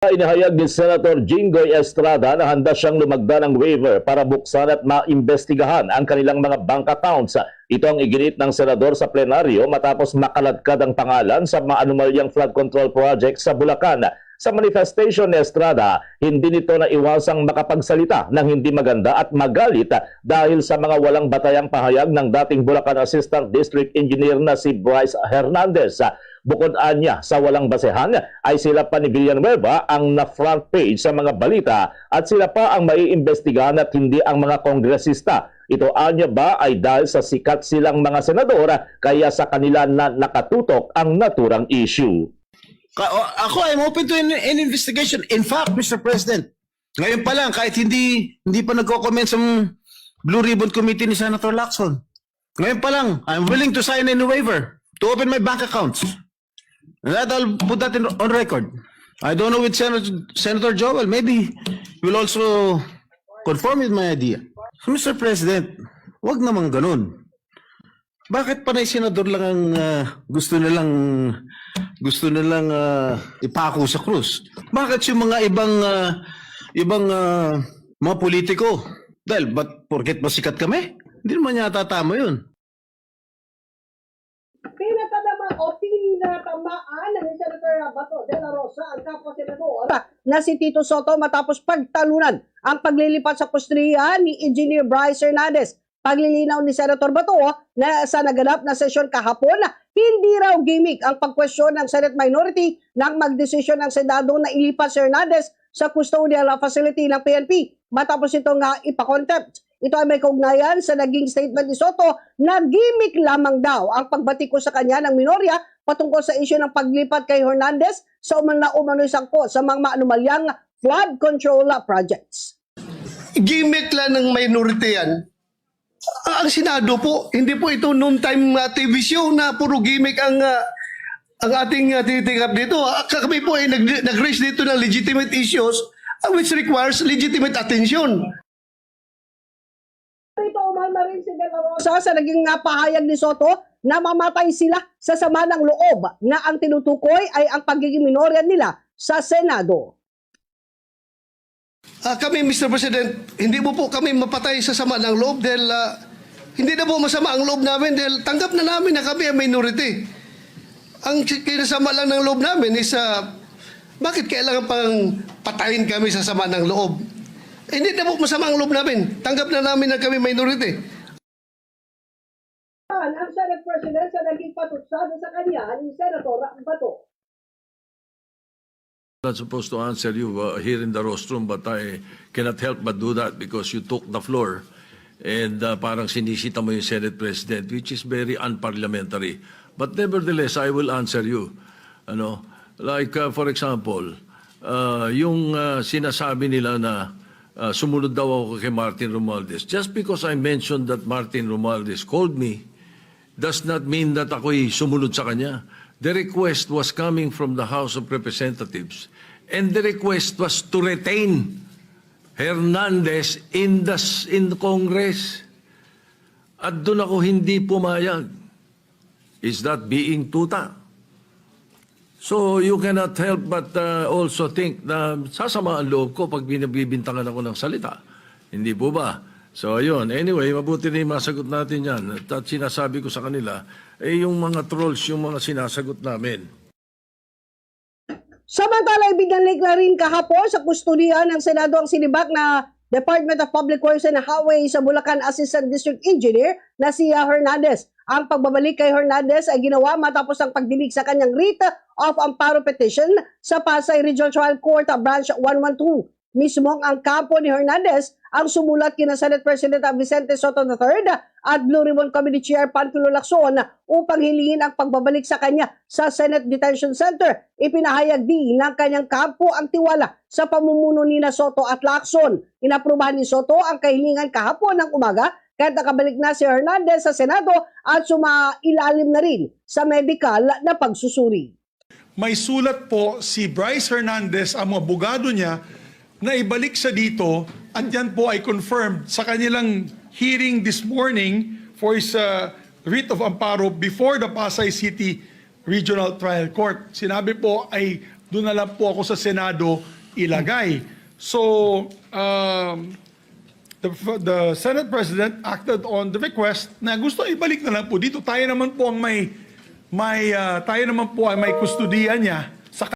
Inahayag ni Senator Jinggoy Estrada na handa siyang lumagda ng waiver para buksan at maimbestigahan ang kanilang mga bank accounts. Ito ang iginit ng senador sa plenaryo matapos makaladkad ang pangalan sa maanumalyang flood control project sa Bulacan. Sa manifestation ni Estrada, hindi nito na iwasang makapagsalita ng hindi maganda at magalit dahil sa mga walang batayang pahayag ng dating Bulacan Assistant District Engineer na si Bryce Hernandez. Bukod anya sa walang basehan ay sila pa ni Villanueva ang na front page sa mga balita at sila pa ang maiimbestigahan at hindi ang mga kongresista. Ito anya ba ay dahil sa sikat silang mga senador kaya sa kanila na nakatutok ang naturang issue. Ako, I'm open to an, an investigation. In fact, Mr. President, ngayon pa lang, kahit hindi hindi pa nagko-comment sa Blue Ribbon Committee ni Senator Lacson, ngayon pa lang, I'm willing to sign any waiver to open my bank accounts. And that I'll put that in, on record. I don't know with Senator, Senator Joel. Maybe will also conform with my idea. So, Mr. President, wag naman ganun. Bakit panay senador lang ang ah, gusto nilang gusto nilang ah, ipako sa krus? Bakit yung mga ibang ah, ibang ah, mga politiko? Dahil ba't porket masikat kami? Hindi naman yata tama yun. Pinatalaman o pinatamaan ni Senator Bato de la Rosa ang kapwa senador na si Tito Soto matapos pagtalunan ang paglilipat sa kustriya ni Engineer Bryce Hernandez. Paglilinaw ni Senator Bato na sa naganap na sesyon kahapon hindi raw gimmick ang pagkwestiyon ng Senate minority nang magdesisyon ng Senado na ilipat si Hernandez sa custodial facility ng PNP matapos ito nga ipakontempt. Ito ay may kaugnayan sa naging statement ni Soto na gimmick lamang daw ang pagbatiko sa kanya ng minorya patungkol sa isyu ng paglipat kay Hernandez sa umang na umano'y sangko sa mga maanumalyang flood control projects. gimmick lang ng minority yan. Ah, Ang Senado po, hindi po ito noon time uh, TV show na puro gimmick ang ah, ang ating uh, tinitingap dito. Ah, Kami po ay nag- nag-raise dito ng legitimate issues ah, which requires legitimate attention. Ito umama rin si De Rosa sa naging nga pahayag ni Soto na mamatay sila sa sama ng loob na ang tinutukoy ay ang pagiging minorya nila sa Senado. Ah, kami, Mr. President, hindi mo po kami mapatay sa sama ng loob dahil ah, hindi na po masama ang loob namin dahil tanggap na namin na kami ang minority. Ang kinasama lang ng loob namin is ah, bakit kailangan pang patayin kami sa sama ng loob? Eh, hindi na po masama ang loob namin. Tanggap na namin na kami minority. Ang Senate President sa naging patutsado sa kanya ni Senator Bato. Not supposed to answer you uh, here in the rostrum, but I cannot help but do that because you took the floor and uh, parang sinisita mo yung Senate President, which is very unparliamentary. But nevertheless, I will answer you. Ano, like uh, for example, uh, yung uh, sinasabi nila na uh, sumunod daw ako kay Martin Romualdez. Just because I mentioned that Martin Romualdez called me, does not mean that ako'y sumunod sa kanya. The request was coming from the House of Representatives and the request was to retain Hernandez in the, in the Congress. At doon ako hindi pumayag. Is that being tuta? So you cannot help but uh, also think na sasama ang loob ko pag binabibintangan ako ng salita. Hindi po ba? So ayun, anyway, mabuti na masagot natin yan. At, sinasabi ko sa kanila, eh yung mga trolls, yung mga sinasagot namin. Samantala, ibinalik na rin kahapon sa kustudiya ng Senado ang sinibak na Department of Public Works and Highway sa Bulacan Assistant District Engineer na si Hernandez. Ang pagbabalik kay Hernandez ay ginawa matapos ang pagdinig sa kanyang writ of amparo petition sa Pasay Regional Trial Court Branch 112. Mismong ang kampo ni Hernandez ang sumulat kina Senate President Vicente Soto III at Blue Ribbon Committee Chair Panfilo Lacson upang hilingin ang pagbabalik sa kanya sa Senate Detention Center. Ipinahayag din ng kanyang kampo ang tiwala sa pamumuno ni Soto at Lacson. Inaprubahan ni Soto ang kahilingan kahapon ng umaga kahit nakabalik na si Hernandez sa Senado at sumailalim na rin sa medical na pagsusuri. may sulat po si Bryce Hernandez, ang mga bugado niya, na ibalik siya dito at yan po ay confirmed sa kanilang hearing this morning for his uh, writ of amparo before the Pasay City Regional Trial Court. Sinabi po ay doon na lang po ako sa Senado ilagay. So, um, the, the Senate President acted on the request na gusto ibalik na lang po dito. Tayo naman po ang may, may ah, tayo naman po ay may kustudiya niya